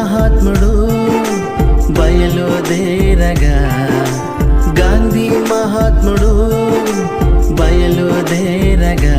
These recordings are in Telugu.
మహాత్ముడు బయలుదేరగా గాంధీ మహాత్ముడు బయలుదేరగా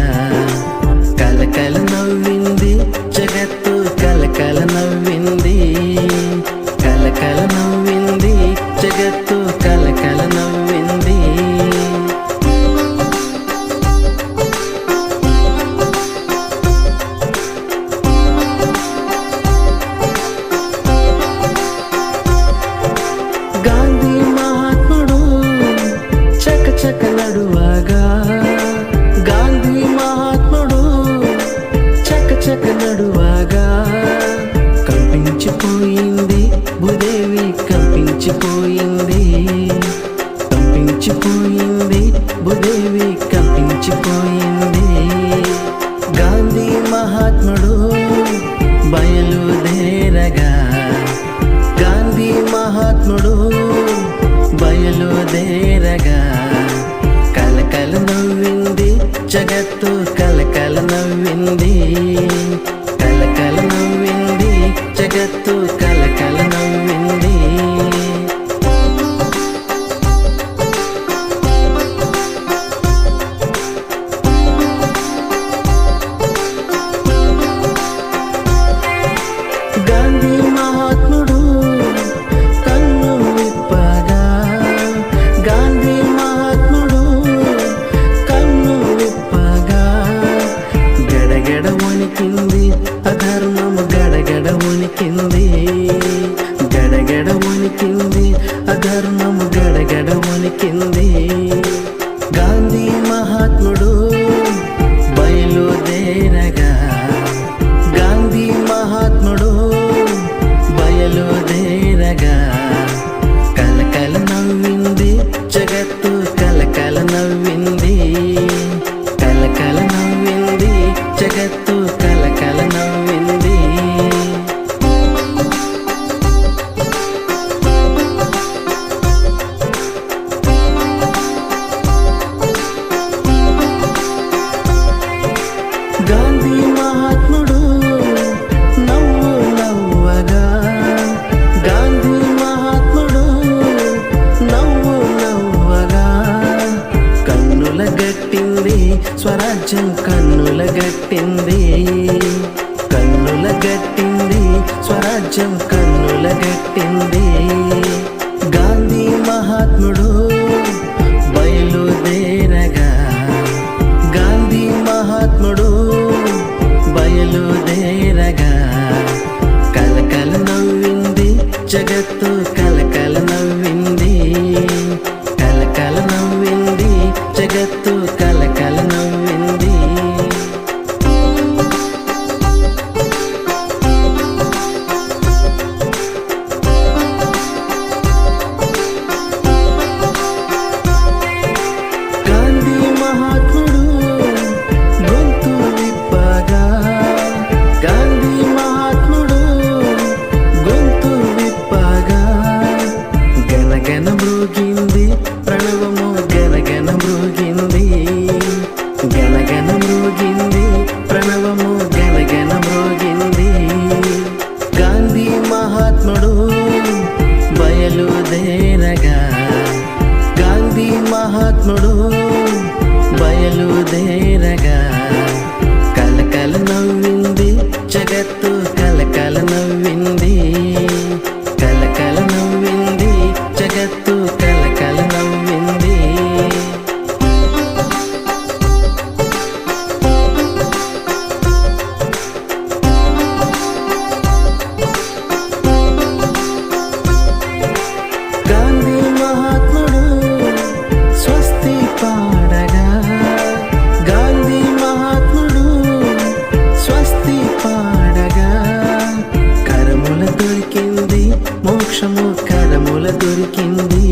కంపించిపోయింది కంపించిపోయింది భూదేవి కంపించిపోయింది గాంధీ మహాత్ముడు బయలుదేరగా గాంధీ మహాత్ముడు బయలుదేరగా కలకల నవ్వింది జగత్తు కలకల నవ్వింది. కలకల నవ్వింది జగత్తు కలకల నవ్వింది. ప్రపంచం కన్నుల గట్టింది. కన్నుల గట్టింది స్వరాజ్యం కన్నుల గట్టింది. గాంధీ మహాత్ముడు బయలుదేరగా గాంధీ మహాత్ముడు బయలుదేరగా కలకల నవ్వింది జగత్తు మహాత్ముడు బయలుదేరగా. గాంధీ మహాత్ముడు బయలుదేరగా. సంతోషము కరముల దొరికింది.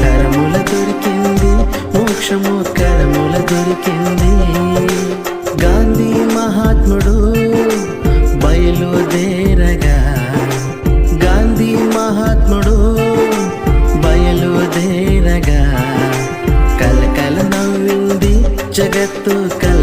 కరముల దొరికింది మోక్షము కరముల దొరికింది. గాంధీ మహాత్ముడు బయలుదేరగా గాంధీ మహాత్ముడు బయలుదేరగా కలకల నవ్వింది జగత్తు కల